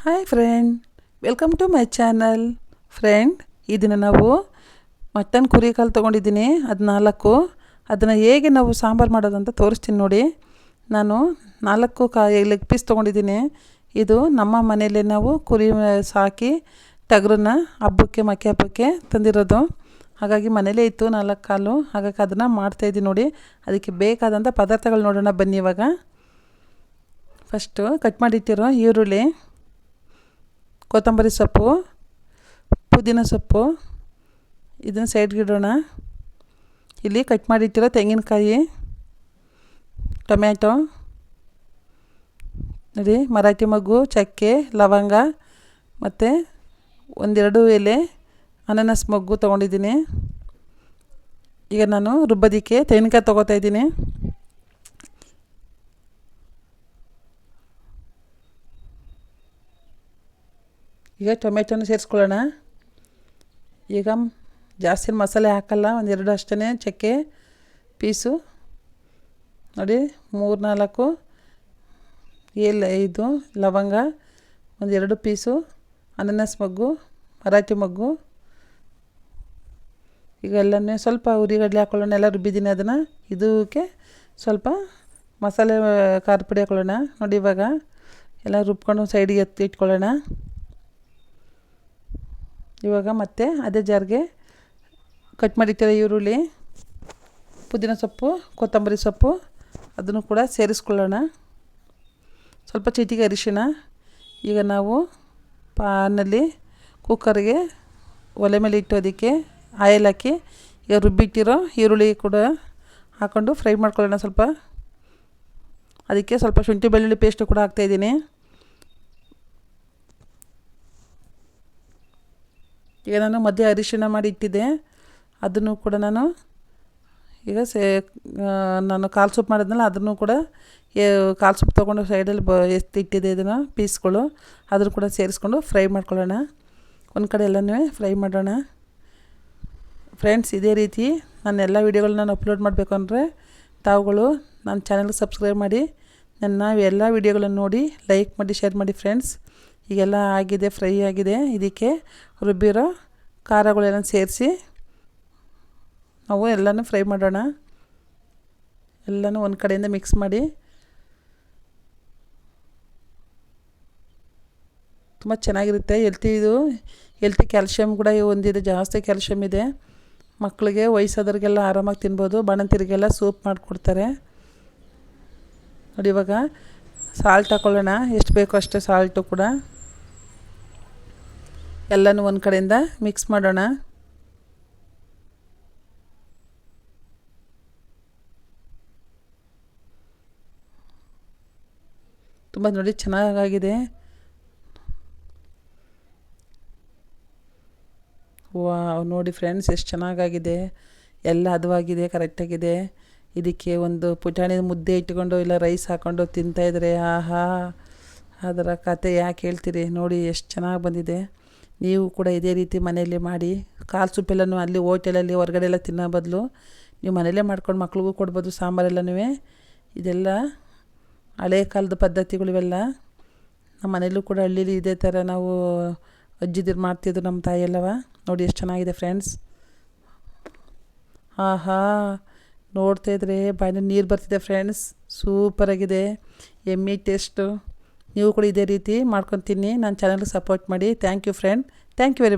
Hi friend welcome to my channel friend ಈ ದಿನ ನಾವು ಮಟನ್ ಕುರಿ ಕಾಲು ತೊಗೊಂಡಿದ್ದೀನಿ. ಅದು ನಾಲ್ಕು ಅದನ್ನು ಹೇಗೆ ನಾವು ಸಾಂಬಾರು ಮಾಡೋದಂತ ತೋರಿಸ್ತೀನಿ ನೋಡಿ. ನಾನು ನಾಲ್ಕು ಕಾ ಲೆಗ್ ಪೀಸ್ ತೊಗೊಂಡಿದ್ದೀನಿ. ಇದು ನಮ್ಮ ಮನೆಯಲ್ಲಿ ನಾವು ಕುರಿ ಸಾಕಿ ಟಗರನ್ನ ಹಬ್ಬಕ್ಕೆ ಮಕ್ಕೆ ಹಬ್ಬಕ್ಕೆ ತಂದಿರೋದು. ಹಾಗಾಗಿ ಮನೇಲೇ ಇತ್ತು ನಾಲ್ಕು ಕಾಲು ಹಾಗಾಗಿ ಅದನ್ನು ಮಾಡ್ತಾಯಿದ್ದೀನಿ ನೋಡಿ. ಅದಕ್ಕೆ ಬೇಕಾದಂಥ ಪದಾರ್ಥಗಳು ನೋಡೋಣ ಬನ್ನಿ ಇವಾಗ. ಫಸ್ಟು ಕಟ್ ಮಾಡಿಟ್ಟಿರೋ ಈರುಳ್ಳಿ. ಕೊತ್ತಂಬರಿ ಸೊಪ್ಪು, ಪುದೀನ ಸೊಪ್ಪು, ಇದನ್ನು ಸೈಡ್ಗೆ ಇಡೋಣ ಇಲ್ಲಿ ಕಟ್ ಮಾಡಿಟ್ಟಿರೋ ತೆಂಗಿನಕಾಯಿ, ಟೊಮ್ಯಾಟೊ, ನೋಡಿ ಮರಾಠಿ ಮಗ್ಗು, ಚಕ್ಕೆ, ಲವಂಗ ಮತ್ತು ಒಂದೆರಡು ಎಲೆ, ಅನಾನಸ್ ಮಗ್ಗು ತೊಗೊಂಡಿದ್ದೀನಿ. ಈಗ ನಾನು ರುಬ್ಬೋದಕ್ಕೆ ತೆಂಗಿನಕಾಯಿ ತೊಗೋತಾ ಇದ್ದೀನಿ. ಈಗ ಟೊಮೆಟೊನ ಸೇರಿಸ್ಕೊಳ್ಳೋಣ. ಈಗ ಜಾಸ್ತಿ ಮಸಾಲೆ ಹಾಕಲ್ಲ ಒಂದೆರಡು ಅಷ್ಟೇ ಚಕ್ಕೆ ಪೀಸು. ನೋಡಿ, ಮೂರು, ನಾಲ್ಕು ಏಲ ಇದು ಲವಂಗ ಒಂದೆರಡು ಪೀಸು, ಅನಾನಸ್ ಮಗ್ಗು, ಮರಾಠಿ ಮಗ್ಗು. ಈಗ ಸ್ವಲ್ಪ ಉರಿಗಡ್ಲೆ ಹಾಕೊಳ್ಳೋಣ, ಎಲ್ಲ ರುಬ್ಬಿದ್ದೀನಿ ಅದನ್ನು. ಇದಕ್ಕೆ ಸ್ವಲ್ಪ ಮಸಾಲೆ, ಖಾರ ಪುಡಿ ಹಾಕೊಳ್ಳೋಣ. ನೋಡಿ ಇವಾಗ ಎಲ್ಲ ರುಬ್ಕೊಂಡು ಸೈಡಿಗೆ ಎತ್ತಿ ಇಟ್ಕೊಳ್ಳೋಣ. ಇವಾಗ ಮತ್ತೆ ಅದೇ ಜಾರ್ಗೆ ಕಟ್ ಮಾಡಿಟ್ಟಿರೋ ಈರುಳ್ಳಿ, ಪುದೀನ ಸೊಪ್ಪು, ಕೊತ್ತಂಬರಿ ಸೊಪ್ಪು, ಅದನ್ನು ಕೂಡ ಸೇರಿಸ್ಕೊಳ್ಳೋಣ. ಸ್ವಲ್ಪ ಚೀಟಿಗೆ ಅರಿಶಿಣ. ಈಗ ನಾವು ಪಾನಲ್ಲಿ ಕುಕ್ಕರ್ಗೆ ಒಲೆ ಮೇಲೆ ಇಟ್ಟು ಅದಕ್ಕೆ ಆಯಿಲ್ ಹಾಕಿ ಈಗ ರುಬ್ಬಿಟ್ಟಿರೋ ಈರುಳ್ಳಿ ಕೂಡ ಹಾಕ್ಕೊಂಡು ಫ್ರೈ ಮಾಡ್ಕೊಳ್ಳೋಣ ಸ್ವಲ್ಪ. ಅದಕ್ಕೆ ಸ್ವಲ್ಪ ಶುಂಠಿ ಬೆಳ್ಳುಳ್ಳಿ ಪೇಸ್ಟು ಕೂಡ ಹಾಕ್ತಾಯಿದ್ದೀನಿ ಈಗ ನಾನು ಮಧ್ಯೆ ಅರಿಶಿಣ ಮಾಡಿ ಇಟ್ಟಿದ್ದೆ. ಅದನ್ನು ಕೂಡ ನಾನು ಈಗ ಸೇ ನಾನು ಕಾಲು ಸೂಪ್ ಮಾಡಿದ್ನಲ್ಲ, ಅದನ್ನು ಕೂಡ ಕಾಲು ಸೂಪ್ ತೊಗೊಂಡು ಸೈಡಲ್ಲಿ ಬ, ಎತ್ತಿ ಇಟ್ಟಿದ್ದೆ ಇದನ್ನು, ಪೀಸ್ಗಳು. ಅದನ್ನು ಕೂಡ ಸೇರಿಸ್ಕೊಂಡು ಫ್ರೈ ಮಾಡ್ಕೊಳ್ಳೋಣ. ಒಂದು ಕಡೆ ಎಲ್ಲನೂ ಫ್ರೈ ಮಾಡೋಣ. ಫ್ರೆಂಡ್ಸ್, ಇದೇ ರೀತಿ ನಾನು ಎಲ್ಲ ವೀಡಿಯೋಗಳನ್ನ ನಾನು ಅಪ್ಲೋಡ್ ಮಾಡಬೇಕು ಅಂದರೆ ತಾವುಗಳು ನನ್ನ ಚಾನಲ್ಗೆ ಸಬ್ಸ್ಕ್ರೈಬ್ ಮಾಡಿ. ನನ್ನ ಎಲ್ಲ ವೀಡಿಯೋಗಳನ್ನು ನೋಡಿ, ಲೈಕ್ ಮಾಡಿ, ಶೇರ್ ಮಾಡಿ, ಫ್ರೆಂಡ್ಸ್. ಈಗೆಲ್ಲ ಆಗಿದೆ, ಫ್ರೈ ಆಗಿದೆ. ಇದಕ್ಕೆ ರುಬ್ಬಿರೋ ಖಾರಗಳೆಲ್ಲ ಸೇರಿಸಿ ನಾವು ಎಲ್ಲನೂ ಫ್ರೈ ಮಾಡೋಣ. ಎಲ್ಲನೂ ಒಂದು ಕಡೆಯಿಂದ ಮಿಕ್ಸ್ ಮಾಡಿ. ತುಂಬ ಚೆನ್ನಾಗಿರುತ್ತೆ ಎಲ್ತಿ ಇದು. ಎಲ್ತಿ ಕ್ಯಾಲ್ಶಿಯಮ್ ಕೂಡ ಒಂದಿದೆ, ಜಾಸ್ತಿ ಕ್ಯಾಲ್ಶಿಯಮ್ ಇದೆ. ಮಕ್ಕಳಿಗೆ ವಯಸ್ಸಾದವ್ರಿಗೆಲ್ಲ ಆರಾಮಾಗಿ ತಿನ್ಬೋದು. ಬಾಣಂತಿರಿಗೆಲ್ಲ ಸೂಪ್ ಮಾಡಿಕೊಡ್ತಾರೆ. ನೋಡಿ ಇವಾಗ ಸಾಲ್ಟ್ ಹಾಕ್ಕೊಳ್ಳೋಣ ಎಷ್ಟು ಬೇಕೋ ಅಷ್ಟೇ ಸಾಲ್ಟು ಕೂಡ. ಎಲ್ಲನೂ ಒಂದು ಕಡೆಯಿಂದ ಮಿಕ್ಸ್ ಮಾಡೋಣ. ತುಂಬ ನೋಡಿ ಚೆನ್ನಾಗಾಗಿದೆ. ವಾ ನೋಡಿ ಫ್ರೆಂಡ್ಸ್, ಎಷ್ಟು ಚೆನ್ನಾಗಾಗಿದೆ. ಎಲ್ಲ ಹದವಾಗಿದೆ ಕರೆಕ್ಟಾಗಿದೆ ಇದಕ್ಕೆ ಒಂದು ಪುಟಾಣಿ ಮುದ್ದೆ ಇಟ್ಕೊಂಡು ಇಲ್ಲ ರೈಸ್ ಹಾಕ್ಕೊಂಡು ತಿಂತಾಯಿದ್ರೆ ಆಹಾ. ಅದರ ಕತೆ ಯಾಕೆ ಹೇಳ್ತೀರಿ? ನೋಡಿ, ಎಷ್ಟು ಚೆನ್ನಾಗಿ ಬಂದಿದೆ. ನೀವು ಕೂಡ ಇದೇ ರೀತಿ ಮನೆಯಲ್ಲಿ ಮಾಡಿ, ಕಾಲು ಸೂಪೆಲ್ಲನೂ ಅಲ್ಲಿ ಹೋಟೆಲಲ್ಲಿ ಹೊರಗಡೆ ಎಲ್ಲ ತಿನ್ನೋ ಬದಲು ನೀವು ಮನೆಯಲ್ಲೇ ಮಾಡ್ಕೊಂಡು ಮಕ್ಳಿಗೂ ಕೊಡ್ಬೋದು ಸಾಂಬಾರೆಲ್ಲನೂ ಇದೆಲ್ಲ ಹಳೆ ಕಾಲದ ಪದ್ಧತಿಗಳು ಇವೆಲ್ಲ. ನಮ್ಮ ಮನೇಲೂ ಕೂಡ ಹಳ್ಳೀಲಿ ಇದೇ ಥರ ನಾವು ಅಜ್ಜಿದಿರು ಮಾಡ್ತಿದ್ರು ನಮ್ಮ ತಾಯಿಯಲ್ಲವ. ನೋಡಿ ಎಷ್ಟು ಚೆನ್ನಾಗಿದೆ ಫ್ರೆಂಡ್ಸ್. ಆಹಾ ನೋಡ್ತಾಯಿದ್ರೆ ಬಾಯಿನ ನೀರು ಬರ್ತಿದೆ ಫ್ರೆಂಡ್ಸ್. ಸೂಪರಾಗಿದೆ. ಎಮ್ಮಿ ಟೇಸ್ಟು. ನೀವು ಕೂಡ ಇದೇ ರೀತಿ ಮಾಡ್ಕೊತೀನಿ. ನನ್ನ ಚಾನಲ್ಗೆ ಸಪೋರ್ಟ್ ಮಾಡಿ. Thank you friend thank you very